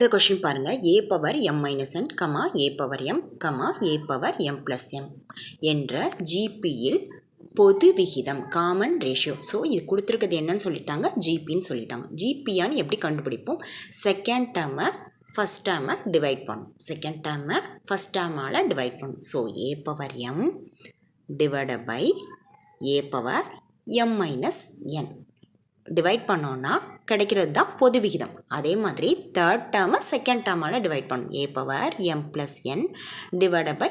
இந்த கொஷின் பாருங்கள் A power M minus N comma A power M comma A power M plus M என்ற ஜிபியில் பொது விகிதம் காமன் ரேஷியோ ஸோ இது கொடுத்துருக்கிறது என்னன்னு சொல்லிட்டாங்க. ஜிபின்னு சொல்லிட்டாங்க. ஜிபியான்னு எப்படி கண்டுபிடிப்போம்? செகண்ட் டேர்மை ஃபஸ்ட் டேர்மை டிவைட் பண்ணும். செகண்ட் டேர்மை ஃபஸ்ட் டேர்மால் டிவைட் பண்ணும். So A power M divided by A power M minus N divide பண்ணோன்னா கிடைக்கிறது தான் பொது விகிதம். அதே மாதிரி தேர்ட் டேர்மை செகண்ட் டேர்மால் டிவைட் பண்ணும் A power M plus N divided by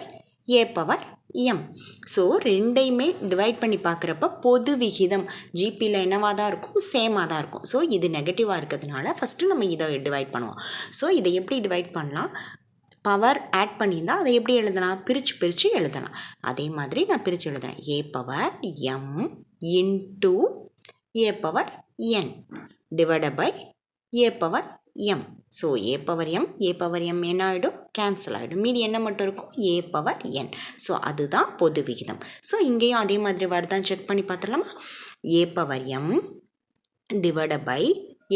A power M so ரெண்டையுமே டிவைட் பண்ணி பார்க்குறப்ப பொது விகிதம் ஜிபியில் என்னவாக தான் இருக்கும்? சேமாக தான் இருக்கும். ஸோ இது நெகட்டிவாக இருக்கிறதுனால ஃபஸ்ட்டு நம்ம இதை டிவைட் பண்ணுவோம். ஸோ இதை எப்படி டிவைட் பண்ணலாம்? பவர் ஆட் பண்ணியிருந்தால் அதை எப்படி எழுதலாம்? பிரித்து பிரித்து எழுதலாம். அதே மாதிரி நான் பிரித்து எழுதுறேன். A power M into A power N divided by A power M so A power M A power M என்ன ஆகிடும் கேன்சல் ஆகிடும் மீதி என்ன மட்டும் இருக்கும்? ஏ பவர் என் ஸோ அதுதான் பொது விகிதம். ஸோ இங்கேயும் அதே மாதிரி வருதான்னு செக் பண்ணி பார்த்துடலாமா? A power M divided by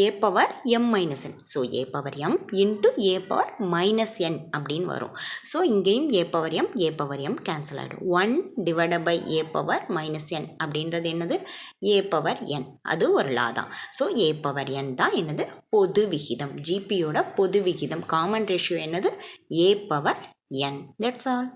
A power M minus N so A power M into A power minus N அப்படின்னு வரும். ஸோ இங்கேயும் A power M A power M cancel ஆகிடும் one divided by A power minus N அப்படின்றது என்னது? A power என் அது ஒரு லா தான். So A power என் தான் என்னது? பொது விகிதம். ஜிபியோட பொது விகிதம். காமன் ரேஷியோ என்னது? A power N that's all